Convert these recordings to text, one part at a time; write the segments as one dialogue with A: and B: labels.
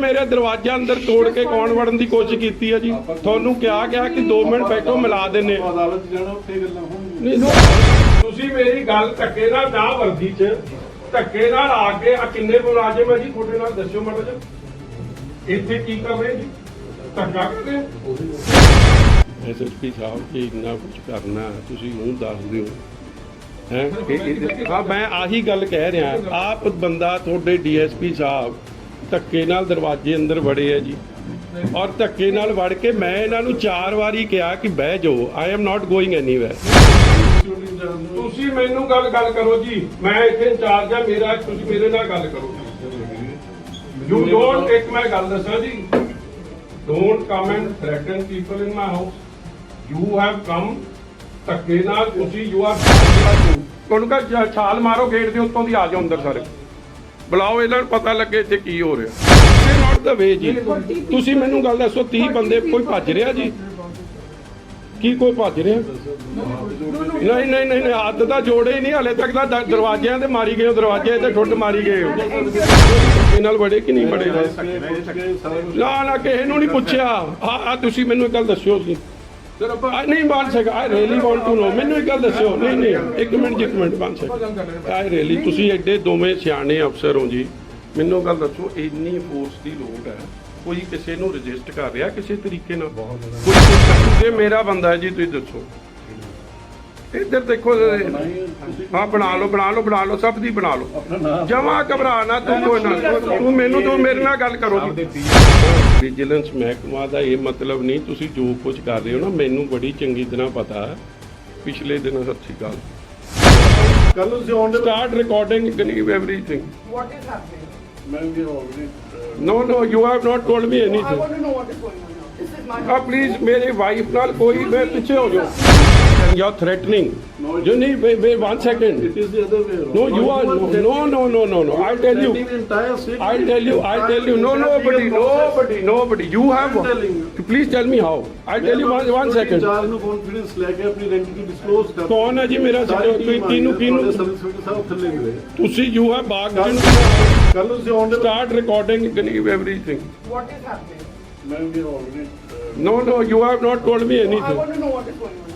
A: ਮੇਰੇ ਦਰਵਾਜ਼ਾ ਅੰਦਰ ਤੋੜ ਕੇ ਕੌਣ ਵੜਨ ਦੀ ਕੋਸ਼ਿਸ਼ ਕੀਤੀ ਹੈ ਜੀ? ਤੁਹਾਨੂੰ ਕਿਹਾ ਗਿਆ ਕਿ 2 ਮਿੰਟ ਬੈਠੋ ਮਿਲਾ ਦਿੰਨੇ ਆ।
B: ਅਦਾਲਤ 'ਚ ਜਾਣਾ ਉੱਥੇ ਗੱਲਾਂ ਹੋਣਗੀਆਂ।
A: ਨਹੀਂ, ਨਹੀਂ। ਤੁਸੀਂ ਮੇਰੀ ਗੱਲ ਧੱਕੇ ਨਾਲ ਨਾ ਵਰਦੀ ਚ ਧੱਕੇ ਨਾਲ ਆ ਕੇ ਆ ਕਿੰਨੇ ਮੁਲਾਜ਼ਮ ਹੈ ਜੀ? ਤੁਹਾਡੇ ਨਾਲ ਦੱਸਿਓ ਮਾੜਾ ਜਿਹਾ। ਇੱਥੇ ਕੀ ਕਰ ਰਹੇ ਜੀ? ਧੱਕਾ ਕਰ ਰਹੇ ਐਸਐਸਪੀ ਸਾਹਿਬ ਜੀ ਇੰਨਾ ਕੁਝ ਕਰਨਾ ਤੁਸੀਂ ਉਹ ਦੱਸ ਦਿਓ। ਹੈ? ਹਾਂ ਮੈਂ ਆਹੀ ਗੱਲ ਕਹਿ ਰਿਹਾ। ਆਪ ਬੰਦਾ ਤੁਹਾਡੇ ਡੀਐਸਪੀ ਸਾਹਿਬ ਧੱਕੇ ਨਾਲ ਦਰਵਾਜ਼ੇ ਅੰਦਰ ਵੜੇ ਆ ਜੀ। ਔਰ ਧੱਕੇ ਨਾਲ ਵੜ ਕੇ ਮੈਂ ਇਹਨਾਂ ਨੂੰ ਚਾਰ ਵਾਰੀ ਕਿਹਾ ਕਿ ਬਹਿ ਜਾਓ I am not going anywhere ਤੁਸੀਂ ਮੈਨੂੰ ਗੱਲ ਗੱਲ ਕਰੋ ਜੀ, ਮੈਂ ਇੱਥੇ ਇੰਚਾਰਜ ਆ ਮੇਰਾ, ਤੁਸੀਂ ਮੇਰੇ ਨਾਲ ਗੱਲ ਕਰੋ। ਯੂ ਡੋਨਟ ਇੱਕ ਮੈਂ ਗੱਲ ਦੱਸਾਂ ਜੀ don't come and threaten people in my house you have come ਧੱਕੇ ਨਾਲ ਤੁਸੀਂ ਯੂ ਆਰ ਤੁਹਾਨੂੰ ਕਹ, ਛਾਲ ਮਾਰੋ ਗੇਟ ਦੇ ਉੱਤੋਂ ਦੀ ਆ ਜਾਓ ਅੰਦਰ ਸਾਰੇ। ਬੁਲਾਓ ਇਹਨਾਂ ਨੂੰ ਪਤਾ ਲੱਗੇ ਇੱਥੇ ਕੀ ਹੋ ਰਿਹਾ। ਇਹ ਨਾਟ ਦਾ ਵੇ ਜੀ। ਤੁਸੀਂ ਮੈਨੂੰ ਗੱਲ ਦੱਸੋ 30 ਬੰਦੇ ਕੋਈ ਭੱਜ ਰਿਹਾ ਜੀ? ਕੀ ਕੋਈ ਭੱਜ ਰਿਹਾ? ਨਹੀਂ ਨਹੀਂ ਨਹੀਂ ਨਹੀਂ, ਹੱਥ ਤਾਂ ਜੋੜੇ ਹੀ ਨਹੀਂ ਹਲੇ ਤੱਕ ਤਾਂ ਦ- ਦਰਵਾਜ਼ਿਆਂ ਤੇ ਮਾਰੀ ਗਏ ਹੋ ਦਰਵਾਜ਼ੇ ਤੇ ਠੁੱਡ ਮਾਰੀ ਗਏ ਹੋ। ਇਹ ਨਾਲ ਬੜੇ ਕਿ ਨਹੀਂ ਬੜੇ? ਨਾ ਨਾ ਕਿਸੇ ਨੂੰ ਨਹੀਂ ਪੁੱਛਿਆ। ਆ ਆ ਤੁਸੀਂ ਮੈਨੂੰ ਇੱਕ ਗੱਲ ਦੱਸਿਓ ਜੀ। ਨਹੀਂ ਬਣ ਸਕਾ I really want to know ਮੈਨੂੰ ਇੱਕ ਗੱਲ ਦੱਸਿਓ। ਨਹੀਂ ਨਹੀਂ ਇੱਕ ਮਿੰਟ ਇੱਕ ਮਿੰਟ ਬਣ ਸਕਾ ਆਈ ਰੀਲੀ ਤੁਸੀਂ ਐਡੇ ਦੋਵੇਂ ਸਿਆਣੇ ਅਫਸਰ ਹੋ ਜੀ। ਮੈਨੂੰ ਗੱਲ ਦੱਸੋ ਇੰਨੀ ਫੋਰਸ ਦੀ ਲੋੜ ਹੈ। ਕੋਈ ਕਿਸੇ ਨੂੰ ਰਜਿਸਟ ਕਰ ਰਿਹਾ ਕਿਸੇ ਤਰੀਕੇ ਨਾਲ? ਕੋਈ ਜੇ ਮੇਰਾ ਬੰਦਾ ਹੈ ਜੀ ਤੁਸੀਂ ਦੱਸੋ। ਇੱਧਰ ਦੇਖੋ ਹਾਂ ਬਣਾ ਲਓ ਬਣਾ ਲਓ ਬਣਾ ਲਓ ਸਭ ਦੀ ਬਣਾ ਲਓ। ਜਮਾ ਘਬਰਾ ਨਾ ਤੂੰ ਕੋਈ ਨਾ। ਤੂੰ ਮੈਨੂੰ ਤੂੰ ਮੇਰੇ ਨਾਲ ਗੱਲ ਕਰੋ ਵਿਜੀਲੈਂਸ ਮਹਿਕਮਾ ਦਾ ਇਹ ਮਤਲਬ ਨਹੀਂ ਤੁਸੀਂ ਜੋ ਕੁਝ ਕਰ ਰਹੇ ਹੋ ਨਾ ਮੈਨੂੰ ਬੜੀ ਚੰਗੀ ਤਰ੍ਹਾਂ ਪਤਾ ਪਿਛਲੇ ਦਿਨ ਸ਼੍ਰੀ ਅਕਾਲ।
B: ਕੱਲ ਨੂੰ ਸੀ ਆਨ
A: ਸਟਾਰਟ ਰਿਕਾਰਡਿੰਗ ਕਲੀਵ?
B: ਮੈਂ ਵੀ
A: already no no you have not told
C: me
A: anything
C: want to know what is going on now. This is my
A: ਆ ਪਲੀਜ਼ ਮੇਰੀ ਵਾਈਫ ਨਾਲ ਕੋਈ ਮੈਂ ਪਿੱਛੇ ਹੋ ਜਾਓ ਯੂ ਆਰ ਥ੍ਰੈਟਨਿੰਗ ਯੂ ਨਹੀਂ way way 1 second
B: it is the other way
A: No, you are no, no, no, no, no, no. I'll tell you. I'll tell you. I'll tell you. No, nobody, nobody, nobody. You have.
B: I'm telling you.
A: Please tell me how. I'll tell you one, one second.
B: ਚਾਰ ਨੂੰ confidence ਲੈ ਕੇ ਆਪਣੀ ਆਇਡੈਂਟੀ disclose ਕਰ
A: ਕੌਣ ਹੈ ਜੀ ਮੇਰਾ ਤੁਸੀਂ ਕਿਹਨੂੰ ਕਿਹਨੂੰ
B: ਸਰਵਿਸ ਸਾਹਿਬ ਥੱਲੇ ਮਿਲੇ
A: ਤੁਸੀਂ ਯੂ ਹੈਵ ਬਾਗ
B: ਕੱਲ ਨੂੰ ਸੀ ਆਨ
A: start recording ਕਲੀਵ everything
C: What is happening?
B: ਮੈਂ ਵੀ already
A: no no you have not told me
C: I
A: anything
C: want to know what is going on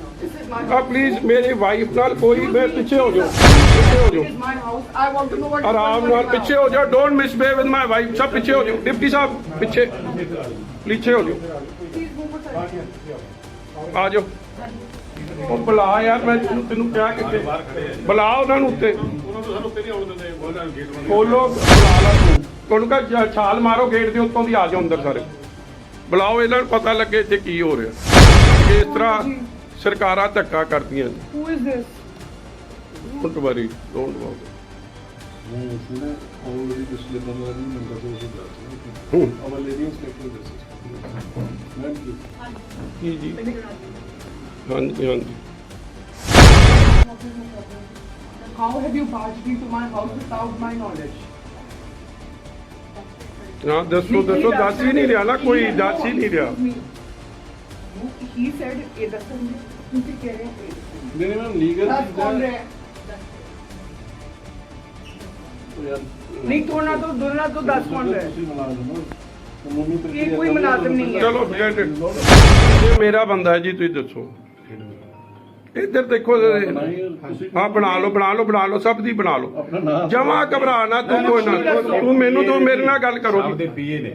A: ਆ ਪਲੀਜ਼ ਮੇਰੀ ਵਾਈਫ ਨਾਲ ਕੋਈ ਮੈਂ ਪਿੱਛੇ ਹੋ ਜਾਓ ਪਿੱਛੇ ਹੋ ਜਾਓ ਆਰਾਮ ਨਾਲ ਪਿੱਛੇ ਹੋ ਜਾਓ don't misbehave with my wife ਸਭ ਪਿੱਛੇ ਹੋ ਜਾਓ ਡਿਪਟੀ ਸਾਹਿਬ ਪਿੱਛੇ ਪਿੱਛੇ ਹੋ ਜਾਓ ਆ ਜਾਓ। ਉਹ ਬੁਲਾ ਯਾਰ, ਮੈਂ ਤੈਨੂੰ ਤੈਨੂੰ ਕਿਹਾ ਕਿੱਥੇ ਬੁਲਾ ਉਹਨਾਂ ਨੂੰ ਉੱਤੇ। ਖੋਲੋ, ਬੁਲਾ ਲਾ ਤੂੰ। ਤੁਹਾਨੂੰ ਕਹ ਛਾਲ ਮਾਰੋ ਗੇਟ ਦੇ ਉੱਤੋਂ ਦੀ ਆ ਜਾਓ ਅੰਦਰ ਸਾਰੇ। ਬੁਲਾਓ, ਇਹਨਾਂ ਨੂੰ ਪਤਾ ਲੱਗੇ ਇੱਥੇ ਕੀ ਹੋ ਰਿਹਾ। ਇਸ ਤਰ੍ਹਾਂ ਸਰਕਾਰਾਂ ਧੱਕਾ ਕਰਦੀਆਂ ਨੇ।
C: Who is this?
A: Don't worry don't worry
B: ਮੈਂ ਸੁਣਿਆ ਆਲਰੇਡੀ ਪਿਛਲੇ 15 ਦਿਨ ਨੰਬਰ ਤੋਂ ਸੀ ਦੱਸ
A: ਹੂੰ।
B: Our lady inspector this ma'am
A: ਕੀ ਜੀ ਹਾਂਜੀ ਹਾਂਜੀ।
C: How have you barged into my house without my knowledge?
A: ਹਾਂ ਦੱਸੋ ਦੱਸੋ ਦੱਸ ਹੀ ਨਹੀਂ ਰਿਹਾ ਨਾ ਕੋਈ ਦੱਸ ਹੀ ਨਹੀਂ ਰਿਹਾ।
C: He said, "ਇਹ ਦੱਸਣਗੇ ਤੁਸੀਂ ਕਹਿ ਰਹੇ ਹੋ ਇਹ
B: ਨਹੀਂ ਮੈਮ ਲੀਗਲ
C: ਦੱਸ ਕੌਣ ਰਿਹਾ ਹੈ? ਨਹੀਂ ਤੋੜਨਾ ਤੋਂ ਦੁਰਨਾ ਤੋਂ ਦੱਸ ਕੌਣ ਰਿਹਾ ਹੈ?
B: ਤੁਸੀਂ ਮੁਲਾਜ਼ਮ ਹੋ ਕਾਨੂੰਨੀ
C: ਇਹ
B: ਪ੍ਰਕਿਰਿਆ
C: ਕੋਈ ਮੁਲਾਜ਼ਮ ਨਹੀਂ ਹੈ।
A: ਚਲੋ forget it। ਇਹ ਮੇਰਾ ਬੰਦਾ ਹੈ ਜੀ ਤੁਸੀਂ ਦੱਸੋ ਇੱਧਰ ਦੇਖੋ ਹਾਂ ਬਣਾ ਲਓ ਬਣਾ ਲਓ ਬਣਾ ਲਓ ਸਭ ਦੀ ਬਣਾ ਲਓ
B: ਆਪਣਾ ਨਾਮ
A: ਜਮਾ ਘਬਰਾ ਨਾ ਤੂੰ ਕੋਈ ਨਾ ਤੂੰ ਮੈਨੂੰ ਤੂੰ ਮੇਰੇ ਨਾਲ ਗੱਲ ਕਰੋ ਜੀ
D: ਪੀਏ ਨੇ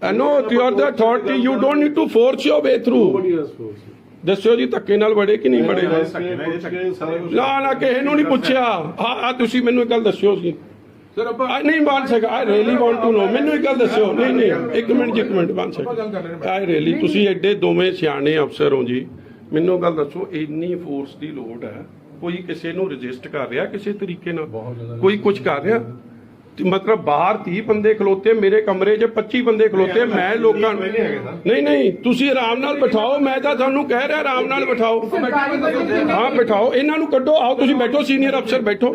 A: I know you are the authority. You don't need to force your way through. ਦੱਸਿਓ ਜੀ ਧੱਕੇ ਨਾਲ ਵੜੇ ਕਿ ਨਹੀਂ ਵੜੇ ਨਾ ਨਾ ਕਿਸੇ ਨੂੰ ਨਹੀਂ ਪੁੱਛਿਆ। ਆ ਆ ਤੁਸੀਂ ਮੈਨੂੰ ਇੱਕ ਗੱਲ ਦੱਸਿਓ ਸੀ
D: ਸਰ ਆਪਾਂ
A: ਨਹੀਂ ਬਣ ਸਕਾ I really want to know ਮੈਨੂੰ ਇੱਕ ਗੱਲ ਦੱਸਿਓ। ਨਹੀਂ ਨਹੀਂ ਇੱਕ ਮਿੰਟ ਜੀ, ਇੱਕ ਮਿੰਟ
D: ਰਹੇ
A: ਸਕਾ। ਆਈ ਰੀਲੀ ਤੁਸੀਂ ਐਡੇ ਦੋਵੇਂ ਸਿਆਣੇ ਅਫਸਰ ਹੋ ਜੀ। ਮੈਨੂੰ ਗੱਲ ਦੱਸੋ ਇੰਨੀ ਫੋਰਸ ਦੀ ਲੋੜ ਹੈ। ਕੋਈ ਕਿਸੇ ਨੂੰ ਰਜਿਸਟ ਕਰ ਰਿਹਾ ਕਿਸੇ ਤਰੀਕੇ ਨਾਲ? ਕੋਈ ਕੁਝ ਕਰ ਰਿਹਾ। ਮਤਲਬ ਬਾਹਰ 30 ਬੰਦੇ ਖਲੋਤੇ ਮੇਰੇ ਕਮਰੇ 'ਚ 25 ਬੰਦੇ ਖਲੋਤੇ ਮੈਂ ਲੋਕਾਂ ਨੂੰ ਨਹੀਂ ਨਹੀਂ ਤੁਸੀਂ ਆਰਾਮ ਨਾਲ ਬਿਠਾਓ ਮੈਂ ਤਾਂ ਤੁਹਾਨੂੰ ਕਹਿ ਰਿਹਾ ਆਰਾਮ ਨਾਲ ਬਿਠਾਓ। ਹਾਂ ਬਿਠਾਓ ਇਹਨਾਂ ਨੂੰ ਕੱਢੋ ਆਓ ਤੁਸੀਂ ਬੈਠੋ ਸੀਨੀਅਰ ਅਫਸਰ ਬੈਠੋ।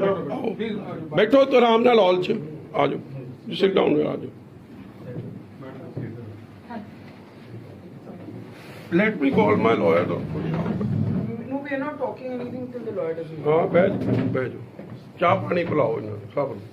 A: ਬੈਠੋ ਤੇ ਆਰਾਮ ਨਾਲ ਹਾਲ 'ਚ ਆ ਜਾਓ ਸਿਟ ਡਾਊਨ ਆ ਜਾਓ। Let me call my lawyer
C: No, we are not talking anything till the lawyer doesn't.
A: ਹਾਂ ਬਹਿ ਜਾਓ ਬਹਿ ਜਾਓ। ਚਾਹ ਪਾਣੀ ਪਿਲਾਓ ਇਹਨਾਂ ਨੂੰ ਸਭ ਨੂੰ।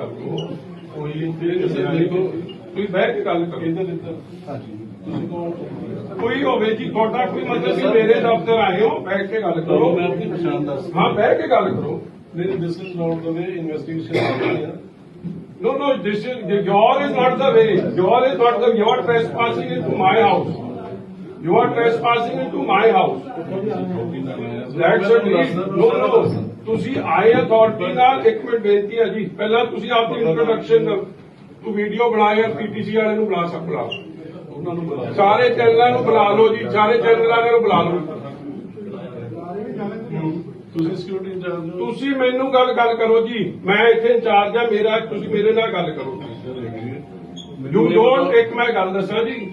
B: ਹੈ ਚਾਰਜੀ ਬੁਲਾਓ
A: ਗੱਲ ਕਰ ਲਓ ਕੋਈ ਤੁਸੀਂ ਬਹਿ ਕੇ ਗੱਲ ਕਰੋ
B: ਇੱਧਰ ਇੱਧਰ ਹਾਂਜੀ ਤੁਸੀਂ ਕੌਣ
A: ਕੋਈ ਹੋਵੇ ਜੀ ਤੁਹਾਡਾ ਕੋਈ ਮਤਲਬ ਸੀ ਮੇਰੇ ਦਫ਼ਤਰ ਆਏ ਹੋ ਬੈਠ ਕੇ ਗੱਲ ਕਰੋ
B: ਮੈਂ ਆਪਣੀ ਪਛਾਣ ਦੱਸ
A: ਹਾਂ ਬਹਿ ਕੇ ਗੱਲ ਕਰੋ
B: ਨਹੀਂ this is not the way investigation ਕਰ ਰਹੀ ਹੈ
A: No, no, this is, your is not the way. Your is not the, you are trespassing into my house. You are trespassing into my house. That's a deed. No, no. ਤੁਸੀਂ ਆਏ authority ਨਾਲ ਇੱਕ minute ਬੇਨਤੀ ਹੈ ਜੀ ਪਹਿਲਾਂ ਤੁਸੀਂ ਆਪਣੀ ਇੰਟਰੋਡਕਸ਼ਨ ਤੂੰ ਵੀਡੀਓ ਬਣਾਇਆ ਪੀਟੀਸੀ ਵਾਲੇ ਨੂੰ ਬੁਲਾ ਸਕਦਾ
B: ਉਹਨਾਂ ਨੂੰ ਬੁਲਾ
A: ਸਾਰੇ ਚੈਨਲਾਂ ਨੂੰ ਬੁਲਾ ਲਓ ਜੀ ਸਾਰੇ ਚੈਨਲਾਂ ਨੂੰ ਬੁਲਾ ਲਓ
B: ਤੁਸੀਂ ਸਿਕਿਉਰਿਟੀ ਇੰਚਾਰਜ ਹੋ
A: ਤੁਸੀਂ ਮੈਨੂੰ ਗੱਲ ਗੱਲ ਕਰੋ ਜੀ ਮੈਂ ਇੱਥੇ ਇੰਚਾਰਜ ਆ ਮੇਰਾ ਤੁਸੀਂ ਮੇਰੇ ਨਾਲ ਗੱਲ ਕਰੋ ਯੂ ਡੋਂਟ ਇੱਕ ਮੈਂ ਗੱਲ ਦੱਸਾਂ ਜੀ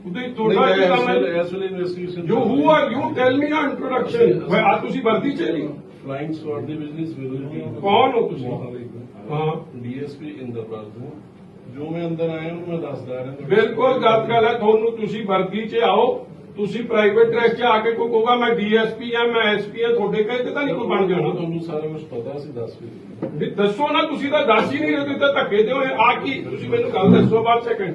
A: ਉਹਦੇ ਤੁਹਾਡਾ ਕੀ ਕੰਮ ਹੈ?
B: ਇਸ ਵੇਲੇ investigation
A: you who. Are you tell me ਨਾ ਇੰਟਰੋਡਕਸ਼ਨ ਮੈਂ ਆ ਤੁਸੀਂ ਵਰਦੀ ਚ ਨਹੀਂ
B: ਫਲਾਈਂਗ ਦੇ ਬਿਜ਼ਨਸ ਵਿਲ
A: ਕੌਣ ਹੋ ਤੁਸੀਂ ਹਾਂ
B: ਡੀਐਸਪੀ ਇੰਦਰਪਾਲ ਜੋ ਮੈਂ ਅੰਦਰ ਆਇਆ ਉਹਨੂੰ ਮੈਂ ਦੱਸਦਾ ਰਿਹਾ
A: ਬਿਲਕੁਲ ਗਲਤ ਗੱਲ ਹੈ ਤੁਹਾਨੂੰ ਤੁਸੀਂ ਵਰਦੀ ਚ ਆਓ ਤੁਸੀਂ ਪ੍ਰਾਈਵੇਟ ਡਰੈਸ ਚ ਆ ਕੇ ਕੋਈ ਕਹੋਗਾ ਮੈਂ ਡੀਐਸਪੀ ਆ ਮੈਂ ਐਸਪੀ ਆ ਤੁਹਾਡੇ ਕਹੇ ਤੇ ਤਾਂ ਨਹੀਂ ਕੋਈ ਬਣ ਜਾਣਾ
B: ਤੁਹਾਨੂੰ ਸਾਰਾ ਕੁਝ ਪਤਾ ਸੀ ਦੱਸ ਵੀ
A: ਦੱਸੋ ਨਾ ਤੁਸੀਂ ਤਾਂ ਦੱਸ ਹੀ ਨਹੀਂ ਰਹੇ ਤੁਸੀਂ ਤਾਂ ਧੱਕੇ ਦੇ ਹੋਏ ਆ ਕੀ ਤੁਸੀਂ ਮੈਨੂੰ ਗੱਲ ਦੱਸੋ ਬਾਅਦ second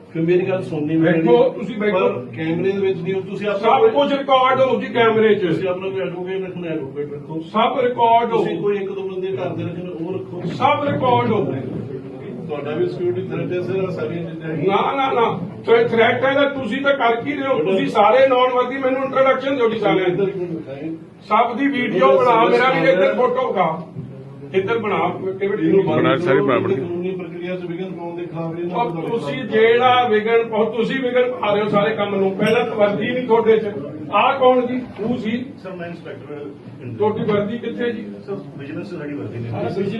B: ਫਿਰ ਮੇਰੀ ਗੱਲ ਸੁਣਨੀ
A: ਬੈਠੋ, ਤੁਸੀਂ ਬੈਠੋ।
B: ਪਰ ਕੈਮਰੇ ਦੇ ਵਿੱਚ ਨਹੀਂ ਹੋ, ਤੁਸੀਂ ਆਪਣਾ
A: ਸਭ ਕੁਝ ਰਿਕਾਰਡ ਹੋ ਜੀ ਕੈਮਰੇ 'ਚ।
B: ਤੁਸੀਂ ਆਪਣਾ ਕੋਈ ਐਡਵੋਕੇਟ ਰੱਖਣਾ ਐਡਵੋਕੇਟ ਰੱਖੋ।
A: ਸਭ ਰਿਕਾਰਡ ਹੋ।
B: ਤੁਸੀਂ ਕੋਈ ਇੱਕ ਦੋ ਬੰਦੇ ਘਰ ਦੇ ਰੱਖਣੇ ਉਹ ਰੱਖੋ।
A: ਸਭ ਰਿਕਾਰਡ ਹੋ।
B: ਤੁਹਾਡਾ ਵੀ ਸਿਕਿਉਰਿਟੀ ਥ੍ਰੈਟ ਹੈ ਸਰ ਸਾਰੀਆਂ ਚੀਜ਼ਾਂ ਹੈਗੀਆਂ।
A: ਨਾ ਨਾ ਨਾ। ਤੇ ਥ੍ਰੈਟ ਹੈ ਤਾਂ ਤੁਸੀਂ ਤਾਂ ਕਰ ਕੀ ਰਹੇ ਹੋ? ਤੁਸੀਂ ਸਾਰੇ ਨੌਨ ਵਰਦੀ ਮੈਨੂੰ ਇੰਟਰੋਡਕਸ਼ਨ ਦਿਓ ਜੀ ਸਾਰਿਆਂ ਦੀ
B: ਇੱਧਰ ਇੱਕ ਮਿੰਟ ਦਿਖਾਏ।
A: ਸਭ ਦੀ ਵੀਡੀਓ ਬਣਾ ਮੇਰਾ ਵੀ ਇੱਧਰ ਫੋਟੋ ਖਾ। ਇੱਧਰ ਬਣਾ ਕਿਵੇਂ
D: ਬਣਾ ਸਾਰੀ ਬਰਾਬਰ।
B: ਕਾਨੂੰਨੀ ਪ੍ਰਕਿਰਿਆ ਚ ਵਿਘਨ ਪਾਉਣ ਦੇ ਖਿਲਾਫ ਇਹ ਨਾ
A: ਔਰ ਤੁਸੀਂ। ਜਿਹੜਾ ਵਿਗਣ ਬਹੁਤ ਤੁਸੀਂ ਵਿਗਣ ਪਾ ਰਹੇ ਹੋ ਸਾਰੇ ਕੰਮ ਨੂੰ। ਪਹਿਲਾਂ ਤਾਂ ਵਰਦੀ ਨਹੀਂ ਤੁਹਾਡੇ 'ਚ। ਆਹ ਕੌਣ ਜੀ? ਤੂੰ ਸੀ?
E: ਸਰ ਮੈਂ ਇੰਸਪੈਕਟਰ
A: ਤੁਹਾਡੀ ਵਰਦੀ ਕਿੱਥੇ ਜੀ?
E: ਸਰ ਵਿਜੀਲੈਂਸ ਸਾਡੀ ਵਰਦੀ ਨੇ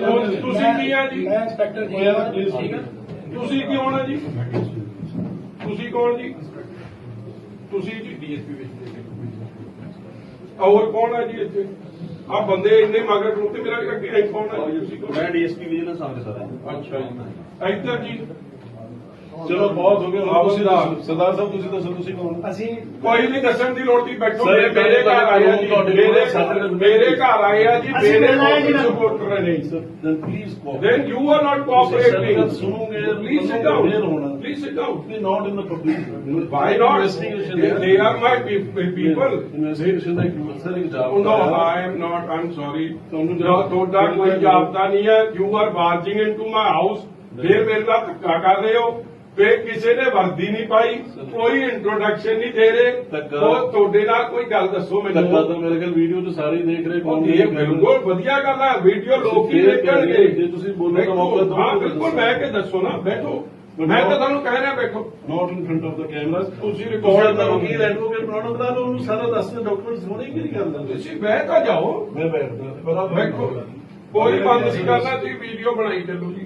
A: ਉਹ ਤੁਸੀਂ ਕੀ ਆ ਜੀ?
E: ਮੈਂ ਇੰਸਪੈਕਟਰ
B: ਯਾਰ please ਠੀਕ ਹੈ।
A: ਤੁਸੀਂ ਕੀ ਹੋਣਾ ਜੀ? ਤੁਸੀਂ ਕੌਣ ਜੀ? ਤੁਸੀਂ ਜੀ ਡੀਐਸਪੀ ਵਿੱਚ ਹੋਰ ਕੌਣ ਹੈ ਜੀ ਇੱਥੇ? ਆ ਬੰਦੇ ਇੰਨੇ ਮਗਰ ਨੂੰ ਤੇ ਮੇਰਾ ਅੱਗੇ ਤੁਸੀਂ ਕੌਣ?
E: ਮੈਂ ਡੀਐਸਪੀ ਵਿਜੀਲੈਂਸ ਆਫਿਸਰ ਹਾਂ
A: ਅੱਛਾ ਇੱਧਰ ਜੀ
B: ਚਲੋ ਬਹੁਤ ਹੋ ਗਿਆ। ਹੁਣ ਤੁਸੀਂ ਦੱਸੋ ਸਰਦਾਰ ਸਾਹਿਬ ਤੁਸੀਂ ਦੱਸੋ ਤੁਸੀਂ ਕੌਣ?
E: ਅਸੀਂ
A: ਕੋਈ ਨਹੀਂ ਦੱਸਣ ਦੀ ਲੋੜ ਨਹੀਂ ਬੈਠੋ।
B: ਸਰ,
A: ਮੇਰੇ ਮੇਰੇ ਘਰ ਆਏ ਆ ਜੀ।
B: ਤੁਹਾਡੇ
A: ਮੇਰੇ ਮੇਰੇ ਘਰ ਆਏ ਆ ਜੀ ਮੇਰੇ
E: ਨਾ।
A: ਸਪੋਰਟਰ ਨੇ
B: cooperate.
A: then you are not
B: ਤੁਸੀਂ
A: cooperating.
B: ਸੁਣੋਗੇ
A: sit down.
B: They not in the public
A: why not?
B: Investigation
A: they, they are my pe- pe- people.
B: Investigation ਦਾ ਇੱਕ ਸਰ ਇੱਕ job
A: Oh, no, I am not. I'm sorry.
B: ਤੁਹਾਨੂੰ
A: No, ਤੁਹਾਡਾ ਕੋਈ ਜਾਬਤਾ ਨਹੀਂ ਹੈ। You are barging into my house ਫੇਰ ਮੇਰੇ ਨਾਲ ਧੱਕਾ ਕਰ ਰਹੇ ਹੋ। ਫੇਰ ਕਿਸੇ ਨੇ ਵਰਦੀ ਨਹੀਂ ਪਾਈ ਕੋਈ ਇੰਟਰੋਡਕਸ਼ਨ ਨਹੀਂ ਦੇ ਰਹੇ।
B: ਧੱਕਾ-
A: ਉਹ ਤੁਹਾਡੇ ਨਾਲ ਕੋਈ ਗੱਲ ਦੱਸੋ
B: ਧੱਕਾ
A: ਮੈਨੂੰ।
B: ਤਾਂ ਮੇਰੇ ਕੋਲ ਵੀਡੀਓ ਚ ਸਾਰੇ ਦੇਖ ਰਹੇ
A: ਉਹ ਇਹ ਬਿਲਕੁਲ ਵਧੀਆ ਗੱਲ ਹੈ ਵੀਡੀਓ ਲੋਕ ਹੀ ਦੇਖਣਗੇ।
B: ਜੇ ਤੁਸੀਂ ਬੋਲਣ ਦਾ ਮੌਕਾ ਦਿਓ,
A: ਹਾਂ
B: ਤਾਂ
A: ਬਿਲਕੁਲ
B: ਦੱਸੋ।
A: ਮੈਂ ਕਿ ਦੱਸੋ ਨਾ ਬੈਠੋ। ਮੈਂ ਤਾਂ ਤੁਹਾਨੂੰ ਕਹਿ ਰਿਹਾ ਬੈਠੋ।
B: Not in front of the camera
A: ਤੁਸੀਂ record ਕਰੋ।
B: ਵਕੀਲ ਐਡਵੋਕੇਟ ਬਣਾਉਣਾ ਬਣਾ ਲਓ ਉਹਨੂੰ ਸਾਰਾ ਦੱਸਦੇ ਡਾਕੂਮੈਂਟਸ ਹੋਣੇ ਕਿਹੜੀ ਗੱਲ ਹੈ
A: ਤੁਸੀਂ ਬਹਿ ਤਾਂ ਜਾਓ।
B: ਮੈਂ ਬੈਠਦਾ
A: ਬੈਠੋ। ਕੋਈ ਬੰਦ ਨਹੀਂ ਕਰਨਾ ਤੁਸੀਂ ਵੀਡੀਓ ਬਣਾਈ ਚੱਲੋ ਜੀ।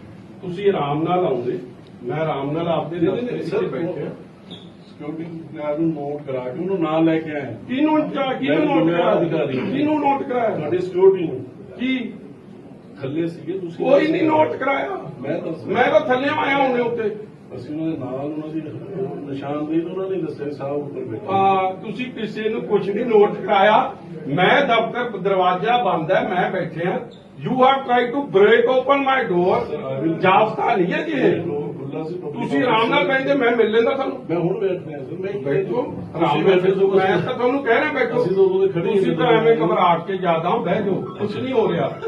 A: ਤੁਸੀਂ ਆਰਾਮ ਨਾਲ ਆਉਂਦੇ। ਮੈਂ ਆਰਾਮ ਨਾਲ ਆਪਦੇ
B: ਨਹੀਂ, ਨਹੀਂ,
A: ਦਫ਼ਤਰ
B: ਨਹੀਂ,
A: 'ਚ
B: ਸਰ,
A: ਬੈਠੇ
B: ਸਿਕਿਉਰਿਟੀ ਗਾਰਡ ਨੂੰ ਨੋਟ ਕਰਾ ਕੇ ਉਹਨੂੰ ਨਾਲ ਲੈ ਕੇ ਆਏ
A: ਕਿਹਨੂੰ ਕਿਹਨੂੰ ਨੋਟ ਕਰਾਇਆ?
B: ਅਧਿਕਾਰੀ ਹਾਂ।
A: ਕਿਹਨੂੰ ਨੋਟ ਕਰਾਇਆ?
B: ਤੁਹਾਡੀ ਸਿਕਿਉਰਿਟੀ ਨੂੰ।
A: ਕੀ?
B: ਥੱਲੇ ਸੀਗੇ ਤੁਸੀਂ
A: ਕੋਈ ਨਹੀਂ ਨੋਟ ਕਰਾਇਆ।
B: ਮੈਂ ਤਾਂ
A: ਮੈਂ ਤਾਂ ਥੱਲੇ ਆਇਆ ਹੁੰਦੇ ਉੱਤੇ।
B: ਅਸੀਂ ਉਹਨਾਂ ਦੇ ਨਾਲ ਉਹਨਾਂ ਦੀ ਨਿਸ਼ਾਨਦੇਹੀ ਉਹਨਾਂ ਨੇ ਦੱਸਿਆ ਸਾਹਿਬ ਉੱਪਰ ਬੈਠੇ।
A: ਆ ਤੁਸੀਂ ਕਿਸੇ ਨੂੰ ਕੁਝ ਨਹੀਂ ਨੋਟ ਕਰਾਇਆ। ਮੈਂ ਦਫ਼ਤਰ ਦਰਵਾਜ਼ਾ ਬੰਦ ਹੈ ਮੈਂ ਬੈਠਿਆ you have try to break open my door ਜਾਬਤਾ ਨਹੀਂ ਹੈ ਜੀ ਇਹ ਤੁਸੀਂ ਆਰਾਮ ਨਾਲ ਬੈਠੇ ਮੈਂ ਮਿਲ ਲੈਂਦਾ ਤੁਹਾਨੂੰ
B: ਮੈਂ ਹੁਣ ਬੈਠ ਸਰ ਮੈਂ
A: ਬੈਠੋ ਆਰਾਮ
B: ਬੈਠੇ
A: ਨਾਲ
B: ਸੋ
A: ਮੈਂ ਤਾਂ ਤੁਹਾਨੂੰ ਕਹਿ ਰਿਹਾ ਬੈਠੋ
B: ਅਸੀਂ ਤਾਂ ਉਦੋਂ ਦੇ ਖੜੇ ਹੀ
A: ਤੁਸੀਂ ਤਾਂ ਐਵੇਂ ਘਬਰਾਹਟ ਕੇ ਜ਼ਿਆਦਾ ਬਹਿ ਜਾਓ ਕੁਝ ਨਹੀਂ ਹੋ ਰਿਹਾ